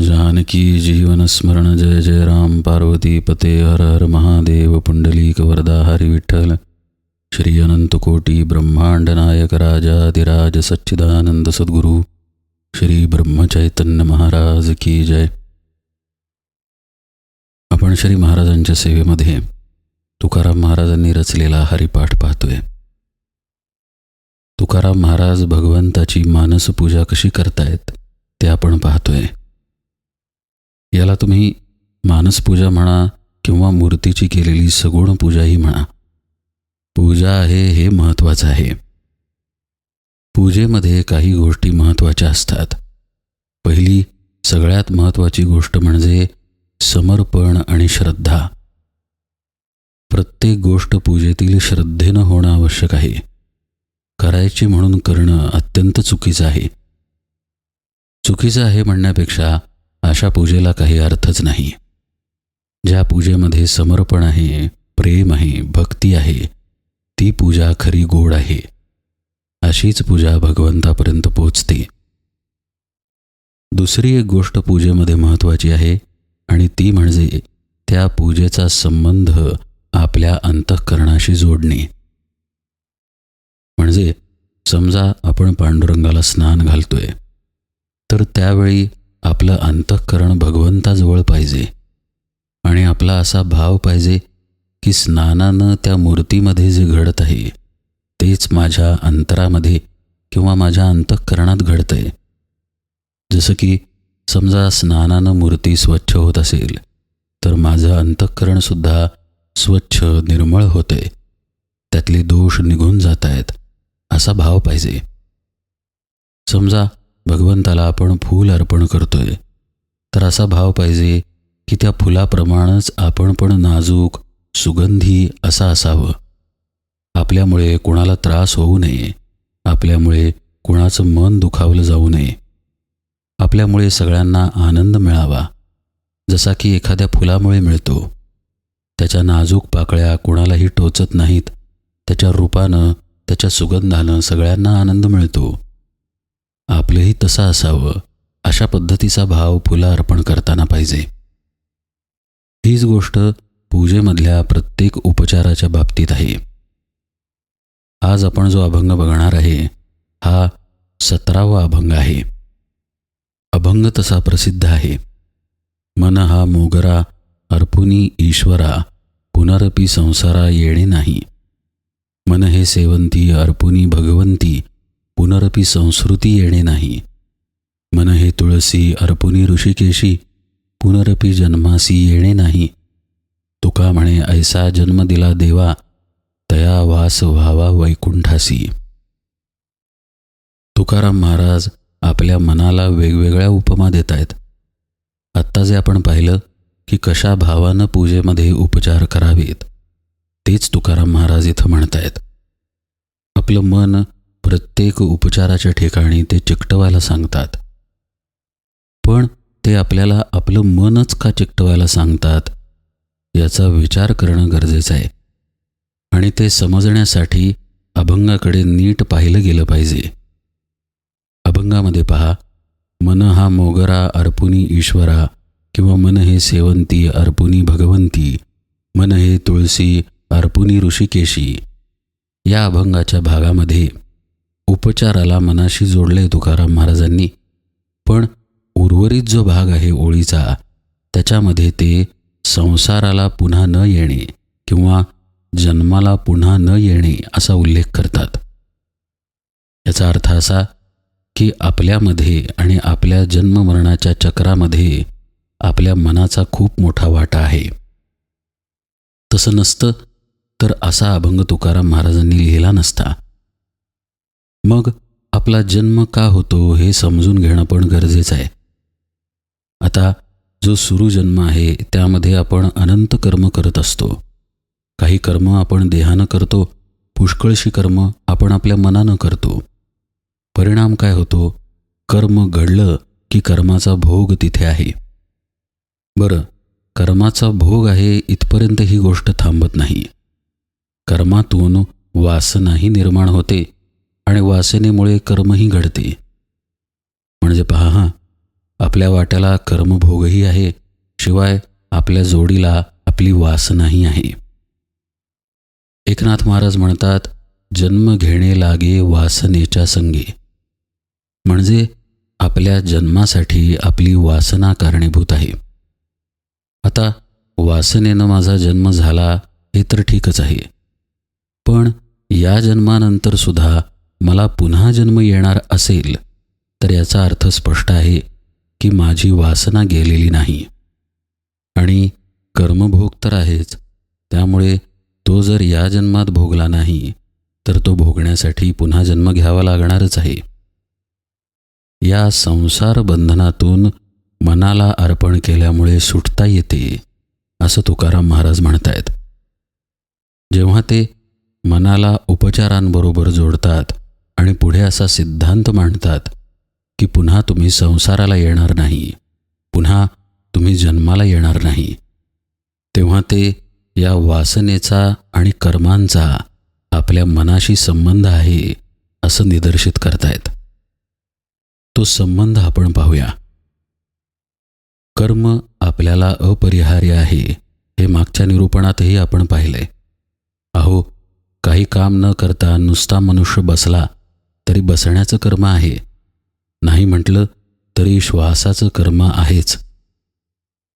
जानकी जीवनस्मरण जय जय राम पार्वती पते हर हर महादेव पुंडलीक वरदा हरी विठ्ठल। श्री अनंतकोटी ब्रह्मांड नायक राजाधिराज सच्चिदानंद सद्गुरू श्री ब्रह्मचैतन्य महाराज की जय। आपण श्री महाराजांच्या सेवेमध्ये तुकाराम महाराजांनी रचलेला हरिपाठ पाहतोय. तुकाराम महाराज भगवंताची मानसपूजा कशी करतायत ते आपण पाहतोय. याला तुम्ही मानसपूजा म्हणा किंवा मूर्तीची केलेली सगुण पूजाही म्हणा. पूजा आहे हे महत्त्वाचं आहे. पूजेमध्ये काही गोष्टी महत्त्वाच्या असतात. पहिली सगळ्यात महत्त्वाची गोष्ट म्हणजे समर्पण आणि श्रद्धा. प्रत्येक गोष्ट पूजेतील श्रद्धेनं होणं आवश्यक आहे. करायची म्हणून करणं अत्यंत चुकीचं आहे. चुकीचं आहे म्हणण्यापेक्षा अशा पूजेला काही अर्थच नाही. ज्या पूजेमध्ये समर्पण आहे प्रेम आहे भक्ती आहे ती पूजा खरी गोड आहे. अशीच पूजा भगवंतापर्यंत पोचते. दुसरी एक गोष्ट पूजेमध्ये महत्त्वाची आहे आणि ती म्हणजे त्या पूजेचा संबंध आपल्या अंतःकरणाशी जोडणे. म्हणजे समजा आपण पांडुरंगाला स्नान घालतोय तर त्यावेळी आपलं अंतःकरण भगवंताजवळ पाहिजे आणि आपला असा भाव पाहिजे की स्नानानं त्या मूर्तीमध्ये जे घडत आहे तेच माझ्या अंतरामध्ये किंवा माझ्या अंतःकरणात घडतंय. जसं की समजा स्नानानं मूर्ती स्वच्छ होत असेल तर माझं अंतःकरणसुद्धा स्वच्छ निर्मळ होतंय. त्यातले दोष निघून जात आहेत असा भाव पाहिजे. समजा भगवंताला आपण फूल अर्पण करतोय. तर असा भाव पाहिजे की त्या फुलाप्रमाणेच आपण पण नाजूक सुगंधी असा असावं. आपल्यामुळे कोणाला त्रास होऊ नये. आपल्यामुळे कोणाचं मन दुखावलं जाऊ नये. आपल्यामुळे सगळ्यांना आनंद मिळावा. जसा की एखाद्या फुलामुळे मिळतो. त्याच्या नाजूक पाकळ्या कोणालाही टोचत नाहीत. त्याच्या रूपानं त्याच्या सुगंधानं सगळ्यांना आनंद मिळतो. आपलंही तसं असावं अशा पद्धतीचा भाव फुला अर्पण करताना पाहिजे. हीच गोष्ट पूजेमधल्या प्रत्येक उपचाराच्या बाबतीत आहे. आज आपण जो अभंग बघणार आहे हा सतरावा अभंग आहे. अभंग तसा प्रसिद्ध आहे. मन हा मोगरा अर्पुनी ईश्वरा पुनरपी संसारा येणे नाही. मन हे सेवंती अर्पुनी भगवंती पुनरपी संस्कृती येणे नाही. मन हे तुळसी अर्पुनी ऋषिकेशी पुनरपी जन्मासी येणे नाही. तुका म्हणे ऐसा जन्म दिला देवा तया वास व्हावा वैकुंठासी. तुकाराम महाराज आपल्या मनाला वेगवेगळ्या उपमा देत आहेत आत्ता जे आपण पाहिलं की कशा भावानं पूजेमध्ये उपचार करावेत तेच तुकाराम महाराज इथं म्हणतायत. आपलं मन प्रत्येक उपचाराच्या ठिकाणी ते चिकटवायला सांगतात. पण ते आपल्याला आपलं मनच का चिकटवायला सांगतात याचा विचार करणं गरजेचं आहे. आणि ते समजण्यासाठी अभंगाकडे नीट पाहिलं गेलं पाहिजे. अभंगामध्ये पहा मन हा मोगरा अर्पुनी ईश्वरा किंवा मन हे सेवंती अर्पुनी भगवंती मन हे तुळसी अर्पुनी ऋषिकेशी. या अभंगाच्या भागामध्ये उपचाराला मनाशी जोडले तुकाराम महाराजांनी. पण उर्वरित जो भाग आहे ओळीचा त्याच्यामध्ये ते संसाराला पुन्हा न येणे किंवा जन्माला पुन्हा न येणे असा उल्लेख करतात. याचा अर्थ असा की आपल्यामध्ये आणि आपल्या जन्ममरणाच्या चक्रामध्ये आपल्या मनाचा खूप मोठा वाटा आहे. तसं नसतं तर असा अभंग तुकाराम महाराजांनी लिहिला नसता. मग आपला जन्म का होतो हे समजून घेणं पण गरजेचं आहे. आता जो सुरुजन्म आहे त्यामध्ये आपण अनंत कर्म करत असतो. काही कर्म आपण देहानं करतो पुष्कळशी कर्म आपण आपल्या मनानं करतो. परिणाम काय होतो? कर्म घडलं की कर्माचा भोग तिथे आहे. बरं कर्माचा भोग आहे इथपर्यंत ही गोष्ट थांबत नाही. कर्मातून वासनाही निर्माण होते आणि वासनेमुळे कर्मही घडते. म्हणजे पहा हां आपल्या वाट्याला कर्मभोगही आहे शिवाय आपल्या जोडीला आपली वासनाही आहे. एकनाथ महाराज म्हणतात जन्म घेणे लागे वासनेच्या संगी. म्हणजे आपल्या जन्मासाठी आपली वासना कारणीभूत आहे. आता वासनेनं माझा जन्म झाला हे तर ठीकच आहे. पण या जन्मानंतर सुद्धा मला पुन्हा जन्म येणार असेल तर याचा अर्थ स्पष्ट आहे की माझी वासना गेलेली नाही. आणि कर्मभोग तर आहेच त्यामुळे तो जर या जन्मात भोगला नाही तर तो भोगण्यासाठी पुन्हा जन्म घ्यावा लागणारच आहे. या संसार बंधनातून मनाला अर्पण केल्यामुळे सुटता येते असं तुकाराम महाराज म्हणतायत. जेव्हा ते मनाला उपचारांबरोबर जोडतात आणि पुढे असा सिद्धांत मांडतात की पुन्हा तुम्ही संसाराला येणार नाही. पुन्हा तुम्ही जन्माला येणार नाही. तेव्हा ते या वासनेचा आणि कर्मांचा आपल्या मनाशी संबंध आहे असं निदर्शित करतायत. तो संबंध आपण पाहूया. कर्म आपल्याला अपरिहार्य आहे हे मागच्या निरूपणातही आपण पाहिलंय अहो काही काम न करता नुसता मनुष्य बसला तरी बसण्याचं कर्म आहे. नाही म्हटलं तरी श्वासाचं कर्म आहेच.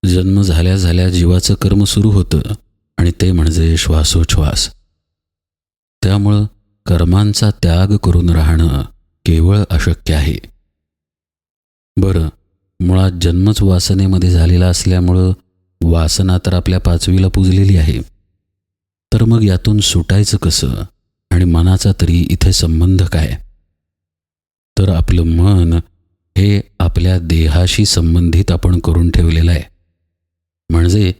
जन्म झाल्या झाल्या जीवाचं कर्म सुरू होतं आणि ते म्हणजे श्वासोच्छ्वास. त्यामुळं कर्मांचा त्याग करून राहणं केवळ अशक्य आहे. बरं मुळात जन्मच वासनेमध्ये झालेला असल्यामुळं वासना तर आपल्या पाचवीला पुजलेली आहे. तर मग यातून सुटायचं कसं आणि मनाचा तरी इथे संबंध काय? तर आपलं मन हे आपल्या देहाशी संबंधित आपण करून ठेवलेलं आहे. म्हणजे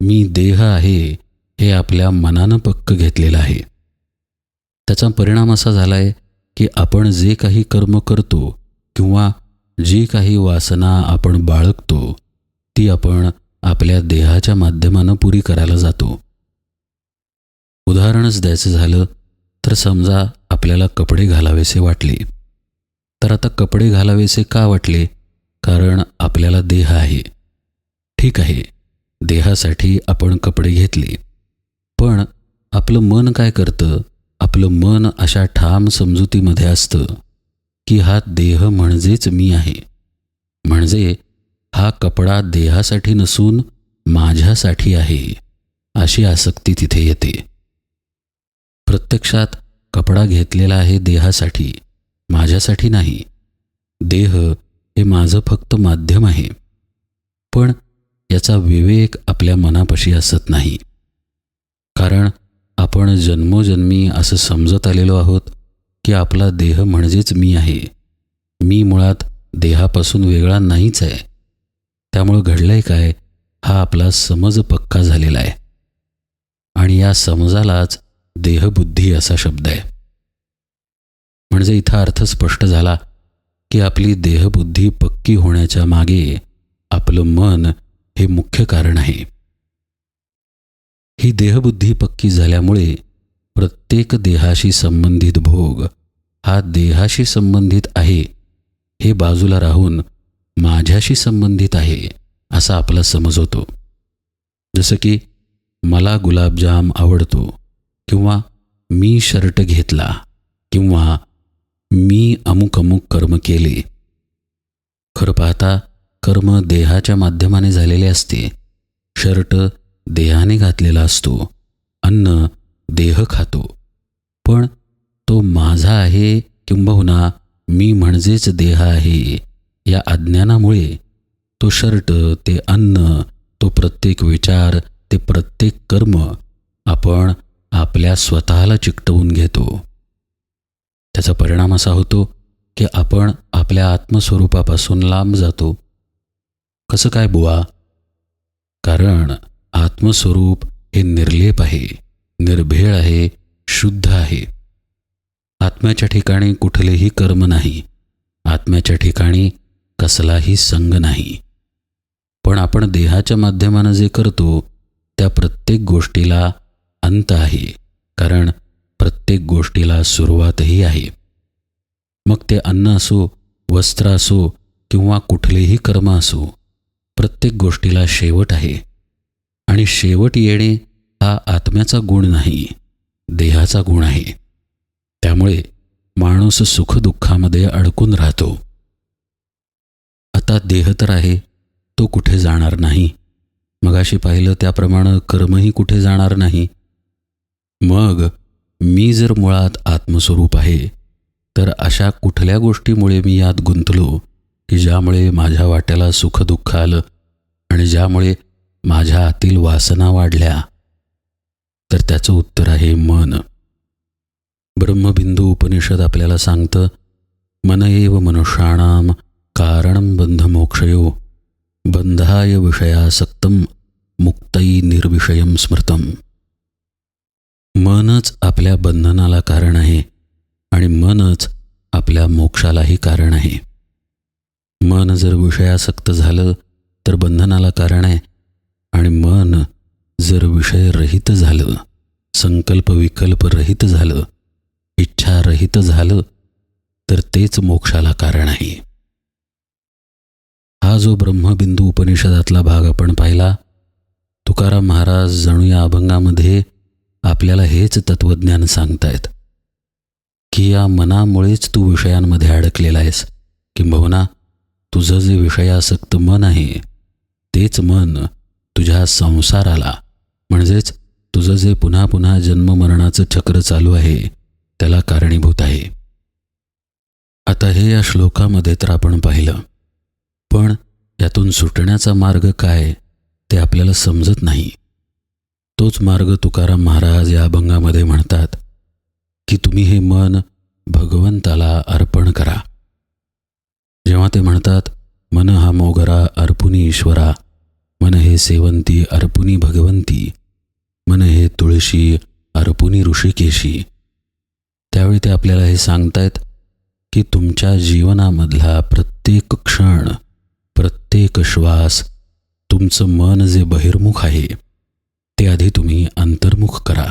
मी देह आहे हे आपल्या मनानं पक्क घेतलेलं आहे. त्याचा परिणाम असा झाला आहे की आपण जे काही कर्म करतो किंवा जी काही वासना आपण बाळगतो ती आपण आपल्या देहाच्या माध्यमानं पुरी करायला जातो. उदाहरणच द्यायचं झालं तर समजा आपल्याला कपडे घालावेसे वाटले. तर आता कपडे घालावेसे का वाटले? कारण आपल्याला देह आहे. ठीक आहे देहासाठी आपण कपडे घेतले. पण आपलं मन काय करतं? आपलं मन अशा ठाम समजुतीमध्ये असतं की हा देह म्हणजेच मी आहे. म्हणजे हा कपडा देहासाठी नसून माझ्यासाठी आहे अशी आसक्ती तिथे येते. प्रत्यक्षात कपडा घेतलेला आहे देहासाठी. माझ्यासाठी नाही. देह हे माझं फक्त माध्यम आहे. पण याचा विवेक आपल्या मनापाशी असत नाही. कारण आपण जन्मोजन्मी असं समजत आलेलो आहोत की आपला देह म्हणजेच मी आहे. मी मुळात देहापासून वेगळा नाहीच आहे. त्यामुळं घडलंय काय? हा आपला समज पक्का झालेला आहे. आणि या समजालाच देहबुद्धी असा शब्द आहे. म्हणजे इथं अर्थ स्पष्ट झाला की आपली देहबुद्धी पक्की होण्याच्या मागे आपलं मन हे मुख्य कारण आहे. ही देहबुद्धी पक्की झाल्यामुळे प्रत्येक देहाशी संबंधित भोग हा देहाशी संबंधित आहे हे बाजूला राहून माझ्याशी संबंधित आहे असा आपला समज होतो. जसं की मला गुलाबजाम आवडतो किंवा मी शर्ट घेतला किंवा मी अमुक अमुक कर्म केले. खरं पाहता कर्म देहाच्या माध्यमाने झालेले असते. शर्ट देहाने घातलेला असतो. अन्न देह खातो. पण तो माझा आहे किंबहुना मी म्हणजेच देह आहे या अज्ञानामुळे. तो शर्ट ते अन्न तो प्रत्येक विचार ते प्रत्येक कर्म आपण आपल्या स्वतःला चिकटवून घेतो. त्याचा परिणाम असा होतो की आपण आपल्या आत्मस्वरूपापासून लांब जातो. कसं काय बुवा? कारण आत्मस्वरूप हे निर्लेप आहे निर्भेळ आहे शुद्ध आहे. आत्म्याच्या ठिकाणी कुठलेही कर्म नाही आत्म्याच्या ठिकाणी कसलाही संग नाही. पण आपण देहाच्या माध्यमानं जे करतो त्या प्रत्येक गोष्टीला अंत आहे. कारण प्रत्येक गोष्टीला सुरुवातही आहे. मग ते अन्न असो वस्त्र असो किंवा कुठलेही कर्म असो प्रत्येक गोष्टीला शेवट आहे. आणि शेवट येणे हा आत्म्याचा गुण नाही देहाचा गुण आहे. त्यामुळे माणूस सुखदुःखामध्ये अडकून राहतो. आता देह तर आहे तो कुठे जाणार नाही? मगाशी पाहिलं त्याप्रमाणे कर्मही कुठे जाणार नाही? मग मी जर मुळात आत्मस्वरूप आहे तर अशा कुठल्या गोष्टीमुळे मी यात गुंतलो की ज्यामुळे माझ्या वाट्याला सुखदुःख आलं आणि ज्यामुळे माझ्या आतील वासना वाढल्या? तर त्याचं उत्तर आहे मन. ब्रह्मबिंदू उपनिषद आपल्याला सांगतं मन एव मनुष्याणाम कारणं बंधमोक्षयो बंधाय विषयासक्तम मुक्तई निर्विषयम स्मृतम. मनच आपल्या बंधनाला कारण आहे आणि मनच आपल्या मोक्षालाही कारण आहे. मन जर विषयासक्त झालं तर बंधनाला कारण आहे आणि मन जर विषयरहित झालं संकल्प विकल्प रहित झालं इच्छारहित झालं तर तेच मोक्षाला कारण आहे. हा जो ब्रह्मबिंदू उपनिषदातला भाग आपण पाहिला तुकाराम महाराज जणू या अभंगामध्ये आपल्याला हेच तत्त्वज्ञान सांगतायत की या मनामुळेच तू विषयांमध्ये अडकलेला आहेस. किंबहुना तुझं जे विषयासक्त मन आहे तेच मन तुझ्या संसाराला म्हणजेच तुझं जे पुन्हा पुन्हा जन्ममरणाचं चक्र चालू आहे त्याला कारणीभूत आहे. आता हे या श्लोकामध्ये तर आपण पाहिलं. पण यातून सुटण्याचा मार्ग काय ते आपल्याला समजत नाही. तोच मार्ग तुकाराम महाराज या अभंगामध्ये म्हणतात की तुम्ही हे मन भगवंताला अर्पण करा. जेव्हा ते म्हणतात मन हा मोगरा अर्पुनी ईश्वरा मन हे सेवंती अर्पुनी भगवंती मन हे तुळशी अर्पुनी ऋषिकेशी त्यावेळी ते आपल्याला हे सांगतायत की तुमच्या जीवनामधला प्रत्येक क्षण प्रत्येक श्वास तुमचं मन जे बहिर्मुख आहे ते आधी तुम्ही अंतर्मुख करा.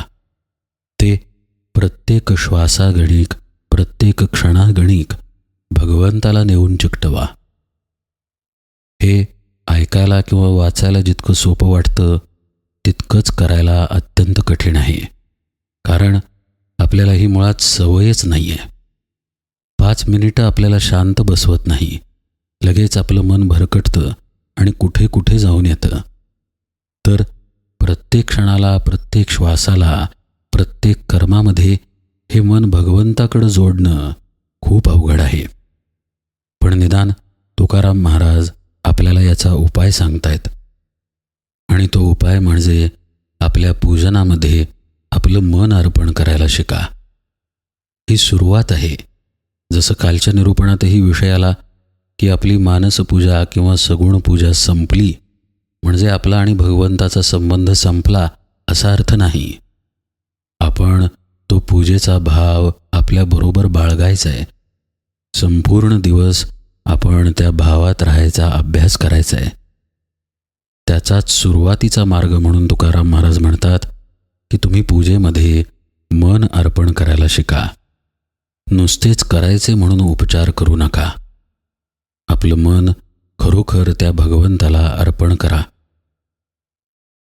ते प्रत्येक श्वासागणिक प्रत्येक क्षणागणिक भगवंताला नेऊन चिकटवा. हे ऐकायला किंवा वाचायला जितकं सोपं वाटतं तितकंच करायला अत्यंत कठीण आहे. कारण आपल्याला ही मुळात सवयच नाही आहे पाच मिनिटं आपल्याला शांत बसवत नाही. लगेच आपलं मन भरकटतं आणि कुठे कुठे जाऊन येतं. प्रत्येक क्षणाला प्रत्येक श्वासाला प्रत्येक कर्मामध्ये हे मन भगवंताकडं जोडणं खूप अवघड आहे. पण निदान तुकाराम महाराज आपल्याला याचा उपाय सांगतायत. आणि तो उपाय म्हणजे आपल्या पूजनामध्ये आपलं मन अर्पण करायला शिका. ही सुरुवात आहे. जसं कालच्या निरूपणातही विषय आला की आपली मानसपूजा किंवा सगुण पूजा संपली म्हणजे आपला आणि भगवंताचा संबंध संपला असा अर्थ नाही. आपण तो पूजेचा भाव आपल्याबरोबर बाळगायचा आहे. संपूर्ण दिवस आपण त्या भावात राहायचा अभ्यास करायचा आहे. त्याचाच सुरुवातीचा मार्ग म्हणून तुकाराम महाराज म्हणतात की तुम्ही पूजेमध्ये मन अर्पण करायला शिका. नुसतेच करायचे म्हणून उपचार करू नका. आपलं मन खरोखर त्या भगवंताला अर्पण करा.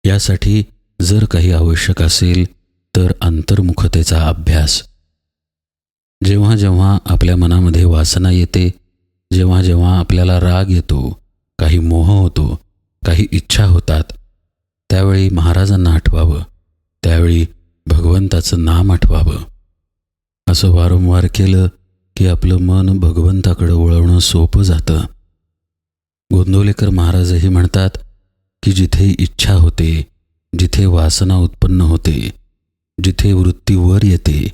यासाठी जर काही आवश्यक असेल तर अंतर्मुखतेचा अभ्यास. जेव्हा जेव्हा आपल्या मनामध्ये वासना येते जेव्हा जेव्हा आपल्याला राग येतो काही मोह होतो काही इच्छा होतात त्यावेळी महाराजांना आठवावं. त्यावेळी भगवंताचं नाम आठवावं. असं वारंवार केलं की आपलं मन भगवंताकडं वळवणं सोपं जातं. गोंदवलेकर महाराजही म्हणतात की जिथे इच्छा होते जिथे वासना उत्पन्न होते जिथे वृत्ती वर येते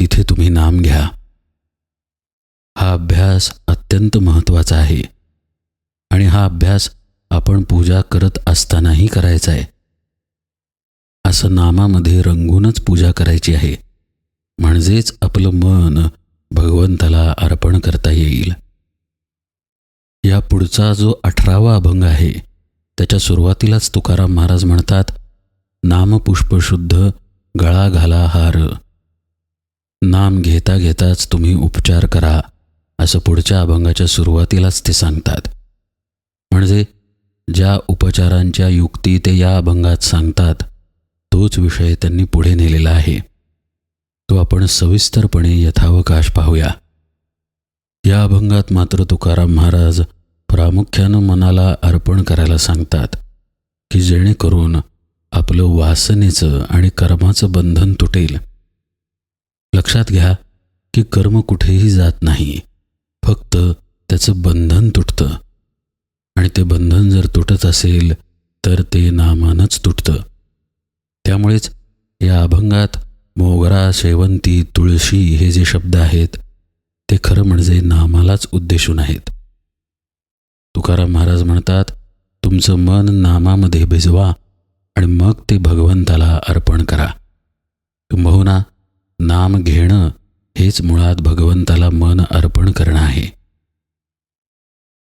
तिथे तुम्ही नाम घ्या. हा अभ्यास अत्यंत महत्त्वाचा आहे. आणि हा अभ्यास आपण पूजा करत असतानाही करायचा आहे. असं नामामध्ये रंगूनच पूजा करायची आहे. म्हणजेच आपलं मन भगवंताला अर्पण करता येईल. या पुढचा जो अठरावा अभंग आहे त्याच्या सुरुवातीलाच तुकाराम महाराज म्हणतात नामपुष्पशुद्ध गळा घाला हार. नाम घेता घेताच तुम्ही उपचार करा असं पुढच्या अभंगाच्या सुरुवातीलाच ते सांगतात. म्हणजे ज्या उपचारांच्या युक्ती ते या अभंगात सांगतात तोच विषय त्यांनी पुढे नेलेला आहे. तो आपण सविस्तरपणे यथावकाश पाहूया. या अभंगात मात्र तुकाराम महाराज प्रामुख्यानं मनाला अर्पण करायला सांगतात की जेणेकरून आपलं वासनेचं आणि कर्माचं बंधन तुटेल. लक्षात घ्या की कर्म कुठेही जात नाही फक्त त्याचं बंधन तुटतं. आणि ते बंधन जर तुटत असेल तर ते नामानच तुटतं. त्यामुळेच या अभंगात मोगरा शेवंती तुळशी हे जे शब्द आहेत ते खरं म्हणजे नामालाच उद्देशून आहेत. तुकाराम महाराज म्हणतात तुमचं मन नामामध्ये भिजवा आणि मग ते भगवंताला अर्पण करा. किंबहुना नाम घेणं हेच मुळात भगवंताला मन अर्पण करणं आहे.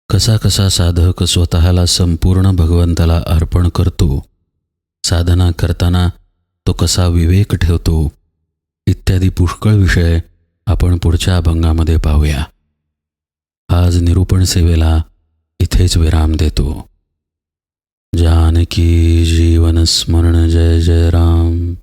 कसा कसा साधक स्वतःला संपूर्ण भगवंताला अर्पण करतो साधना करताना तो कसा विवेक ठेवतो इत्यादी पुष्कळ विषय आपण पुढच्या अभंगामध्ये पाहूया. आज निरूपण सेवेला इथेच विराम देतो. जानकी जीवन स्मरण जय जय राम.